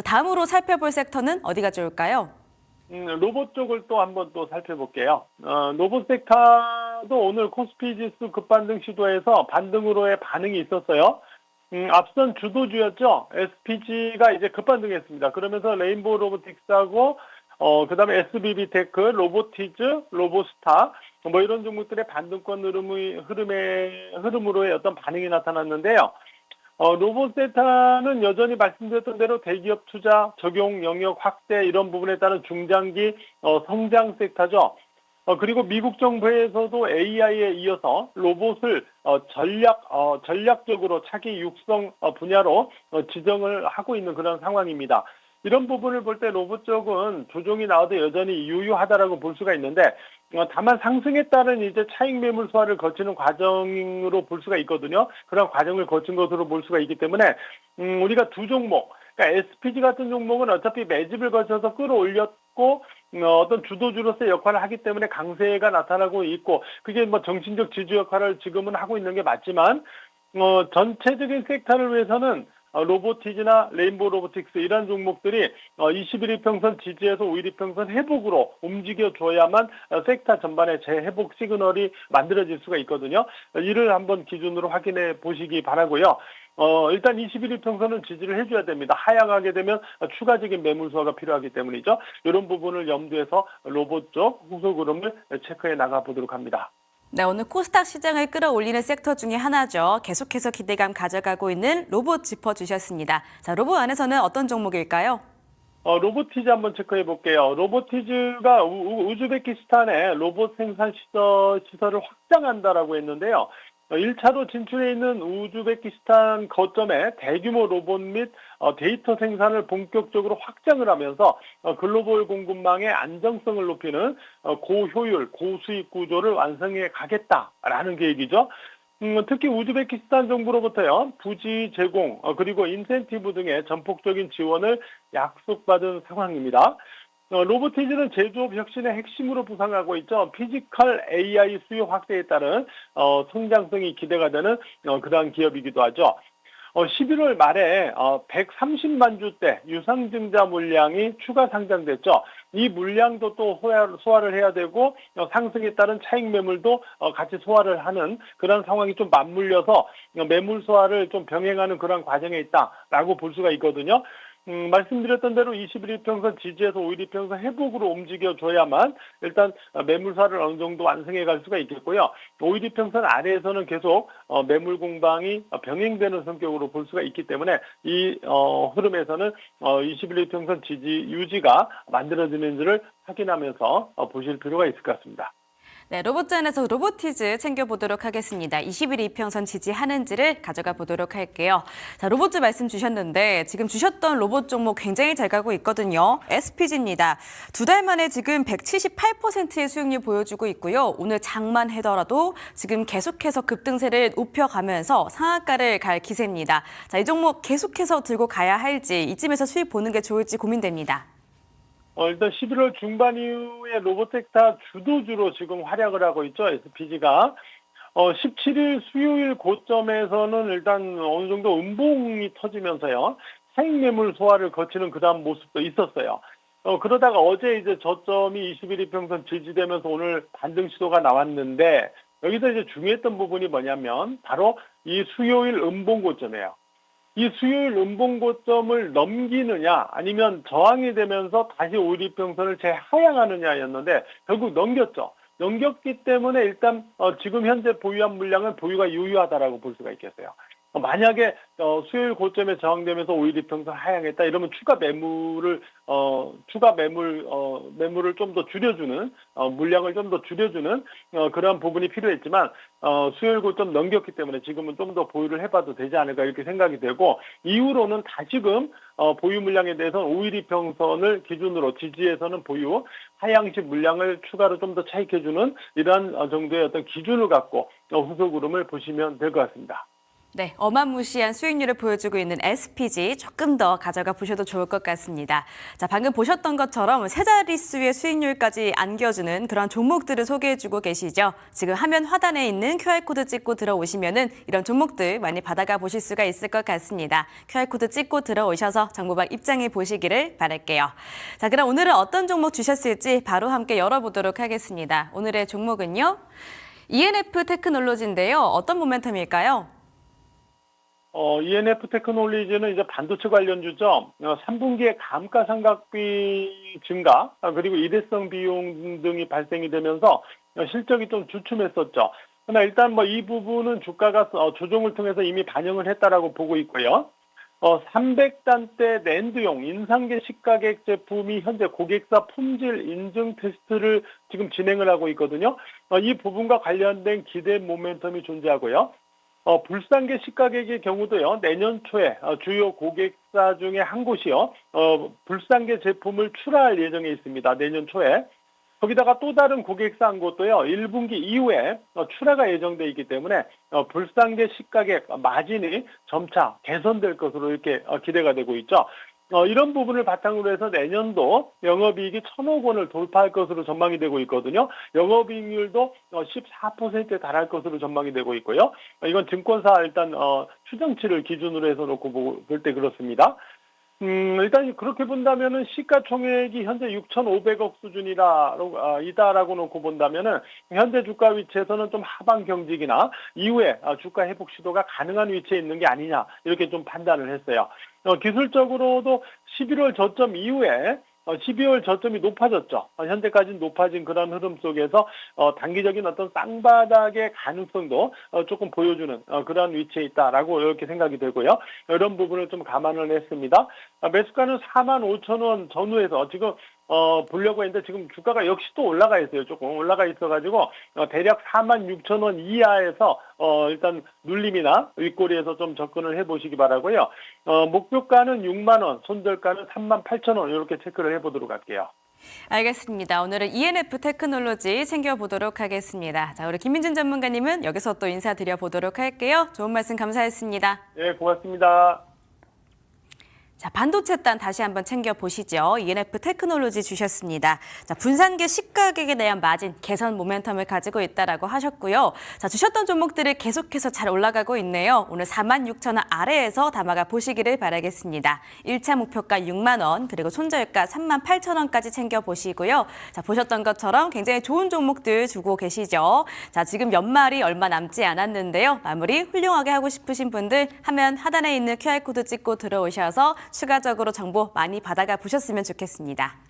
자, 다음으로 살펴볼 섹터는 어디가 좋을까요? 음, 로봇 쪽을 또 한번 또 살펴볼게요. 어, 로봇 섹터도 오늘 코스피 지수 급반등 시도해서 반등으로의 반응이 있었어요. 음, 앞선 주도주였죠. SPG가 이제 급반등했습니다. 그러면서 레인보우 로보틱스하고 어, 그 다음에 SBB 테크, 로보티즈, 로보스타, 뭐 이런 종목들의 반등권 흐름의, 흐름의, 흐름으로의 어떤 반응이 나타났는데요. 어, 로봇세타는 여전히 말씀드렸던 대로 대기업 투자, 적용 영역 확대 이런 부분에 따른 중장기 어, 성장 섹터죠. 어, 그리고 미국 정부에서도 AI에 이어서 로봇을 어, 전략 어, 전략적으로 차기 육성 어, 분야로 어, 지정을 하고 있는 그런 상황입니다. 이런 부분을 볼 때 로봇 쪽은 조정이 나와도 여전히 유효하다라고 볼 수가 있는데 어, 다만 상승에 따른 이제 차익 매물 소화를 거치는 과정으로 볼 수가 있거든요. 그런 과정을 거친 것으로 볼 수가 있기 때문에 음, 우리가 두 종목 그러니까 SPG 같은 종목은 어차피 매집을 거쳐서 끌어올렸고 어, 어떤 주도주로서의 역할을 하기 때문에 강세가 나타나고 있고 그게 뭐 정신적 지주 역할을 지금은 하고 있는 게 맞지만 어, 전체적인 섹터를 위해서는 어, 로보티즈나 레인보우 로보틱스 이런 종목들이 어, 21일 평선 지지에서 5일평선 회복으로 움직여줘야만 어, 섹터 전반의 재회복 시그널이 만들어질 수가 있거든요. 어, 이를 한번 기준으로 확인해 보시기 바라고요. 어, 일단 21일 평선은 지지를 해줘야 됩니다. 하향하게 되면 어, 추가적인 매물 수화가 필요하기 때문이죠. 이런 부분을 염두해서 로봇 쪽 후속 흐름을 체크해 나가 보도록 합니다. 네, 오늘 코스닥 시장을 끌어올리는 섹터 중에 하나죠. 계속해서 기대감 가져가고 있는 로봇 짚어주셨습니다. 자, 로봇 안에서는 어떤 종목일까요? 어, 로보티즈 한번 체크해 볼게요. 로보티즈가 우, 즈베키스탄에 로봇 생산 시설, 시설을 확장한다라고 했는데요. 어, 1차로 진출해 있는 우즈베키스탄 거점에 대규모 로봇 및 어, 데이터 생산을 본격적으로 확장을 하면서 어, 글로벌 공급망의 안정성을 높이는 어, 고효율, 고수익 구조를 완성해 가겠다라는 계획이죠. 음, 특히 우즈베키스탄 정부로부터요 부지 제공 어, 그리고 인센티브 등의 전폭적인 지원을 약속받은 상황입니다. 어, 로보티즈는 제조업 혁신의 핵심으로 부상하고 있죠. 피지컬 AI 수요 확대에 따른 어, 성장성이 기대가 되는 어, 그러한 기업이기도 하죠. 어, 11월 말에 어, 130만 주대 유상증자 물량이 추가 상장됐죠. 이 물량도 또 소화를, 소화를 해야 되고 어, 상승에 따른 차익 매물도 어, 같이 소화를 하는 그런 상황이 좀 맞물려서 어, 매물 소화를 좀 병행하는 그런 과정에 있다라고 볼 수가 있거든요. 음, 말씀드렸던 대로 21일 평선 지지에서 5일 평선 회복으로 움직여줘야만 일단 어, 매물사를 어느 정도 완성해 갈 수가 있겠고요. 5일 평선 아래에서는 계속 어, 매물 공방이 어, 병행되는 성격으로 볼 수가 있기 때문에 이 어, 흐름에서는 어, 21일 평선 지지 유지가 만들어지는지를 확인하면서 어, 보실 필요가 있을 것 같습니다. 네, 로봇전에서 로보티즈 챙겨보도록 하겠습니다. 21일 이평선 지지하는지를 가져가 보도록 할게요. 자, 로봇즈 말씀 주셨는데 지금 주셨던 로봇 종목 굉장히 잘 가고 있거든요. SPG입니다. 두 달 만에 지금 178%의 수익률 보여주고 있고요. 오늘 장만 해더라도 지금 계속해서 급등세를 높여가면서 상한가를 갈 기세입니다. 자, 이 종목 계속해서 들고 가야 할지 이쯤에서 수익 보는 게 좋을지 고민됩니다. 어, 일단 11월 중반 이후에 로보텍타 주도주로 지금 활약을 하고 있죠. SPG가. 어, 17일 수요일 고점에서는 일단 어느 정도 음봉이 터지면서요. 생매물 소화를 거치는 그 다음 모습도 있었어요. 어, 그러다가 어제 이제 저점이 21일 평선 지지되면서 오늘 반등 시도가 나왔는데 여기서 이제 중요했던 부분이 뭐냐면 바로 이 수요일 음봉 고점이에요. 이 수요일 음봉 고점을 넘기느냐 아니면 저항이 되면서 다시 오일평선을 재하향하느냐였는데 결국 넘겼죠. 넘겼기 때문에 일단 어, 지금 현재 보유한 물량은 보유가 유효하다라고 볼 수가 있겠어요. 어, 만약에 어, 수요일 고점에 저항되면서 오일 이 평선 하향했다 이러면 추가 매물을 어, 추가 매물 어, 매물을 좀 더 줄여주는 어, 물량을 좀 더 줄여주는 어, 그러한 부분이 필요했지만 어, 수요일 고점 넘겼기 때문에 지금은 좀 더 보유를 해봐도 되지 않을까 이렇게 생각이 되고 이후로는 다시금 어, 보유 물량에 대해서는 오일 이 평선을 기준으로 지지에서는 보유 하향식 물량을 추가로 좀 더 차익해주는 이러한 어, 정도의 어떤 기준을 갖고 어, 후속 흐름을 보시면 될 것 같습니다. 네, 어마무시한 수익률을 보여주고 있는 SPG 조금 더 가져가 보셔도 좋을 것 같습니다. 자, 방금 보셨던 것처럼 세 자릿수의 수익률까지 안겨주는 그런 종목들을 소개해주고 계시죠. 지금 화면 하단에 있는 QR코드 찍고 들어오시면은 이런 종목들 많이 받아가 보실 수가 있을 것 같습니다. QR코드 찍고 들어오셔서 정보방 입장해 보시기를 바랄게요. 자, 그럼 오늘은 어떤 종목 주셨을지 바로 함께 열어보도록 하겠습니다. 오늘의 종목은요. ENF 테크놀로지인데요. 어떤 모멘텀일까요? 어, ENF 테크놀리지는 이제 반도체 관련주죠. 어, 3분기에 감가상각비 증가, 아, 그리고 일회성 비용 등이 발생이 되면서 어, 실적이 좀 주춤했었죠. 그러나 일단 뭐 이 부분은 주가가 어, 조정을 통해서 이미 반영을 했다라고 보고 있고요. 어, 300단대 낸드용 인상계 시가격 제품이 현재 고객사 품질 인증 테스트를 지금 진행을 하고 있거든요. 어, 이 부분과 관련된 기대 모멘텀이 존재하고요. 어, 불상계 시가격의 경우도요, 내년 초에 어, 주요 고객사 중에 한 곳이요, 어, 불상계 제품을 출하할 예정에 있습니다. 내년 초에. 거기다가 또 다른 고객사 한 곳도요, 1분기 이후에 어, 출하가 예정돼 있기 때문에 어, 불상계 시가격 마진이 점차 개선될 것으로 이렇게 어, 기대가 되고 있죠. 어, 이런 부분을 바탕으로 해서 내년도 영업이익이 천억 원을 돌파할 것으로 전망이 되고 있거든요. 영업이익률도 어, 14%에 달할 것으로 전망이 되고 있고요. 어, 이건 증권사 일단 어, 추정치를 기준으로 해서 놓고 볼 때 그렇습니다. 음, 일단 그렇게 본다면은 시가총액이 현재 6,500억 수준이라, 아, 이다라고 놓고 본다면은 현재 주가 위치에서는 좀 하방 경직이나 이후에 아, 주가 회복 시도가 가능한 위치에 있는 게 아니냐 이렇게 좀 판단을 했어요. 어, 기술적으로도 11월 저점 이후에 어, 12월 저점이 높아졌죠. 어, 현재까지는 높아진 그런 흐름 속에서 어, 단기적인 어떤 쌍바닥의 가능성도 어, 조금 보여주는 어, 그런 위치에 있다라고 이렇게 생각이 되고요. 이런 부분을 좀 감안을 했습니다. 아, 매수가는 4만 5천 원 전후에서 지금 어, 보려고 했는데 지금 주가가 역시 또 올라가 있어요. 조금 올라가 있어가지고 어, 대략 4만 6천 원 이하에서 어, 일단 눌림이나 윗꼬리에서 좀 접근을 해보시기 바라고요. 어, 목표가는 6만 원, 손절가는 3만 8천 원 이렇게 체크를 해보도록 할게요. 알겠습니다. 오늘은 ENF 테크놀로지 챙겨보도록 하겠습니다. 자, 우리 김민준 전문가님은 여기서 또 인사드려 보도록 할게요. 좋은 말씀 감사했습니다. 네, 고맙습니다. 자, 반도체 단 다시 한번 챙겨보시죠. ENF 테크놀로지 주셨습니다. 자, 분산계 시가격에 대한 마진 개선 모멘텀을 가지고 있다라고 하셨고요. 자, 주셨던 종목들이 계속해서 잘 올라가고 있네요. 오늘 4만 6천 원 아래에서 담아가 보시기를 바라겠습니다. 1차 목표가 6만 원, 그리고 손절가 3만 8천 원까지 챙겨보시고요. 자, 보셨던 것처럼 굉장히 좋은 종목들 주고 계시죠. 자, 지금 연말이 얼마 남지 않았는데요. 마무리 훌륭하게 하고 싶으신 분들 화면 하단에 있는 QR코드 찍고 들어오셔서 추가적으로 정보 많이 받아가 보셨으면 좋겠습니다.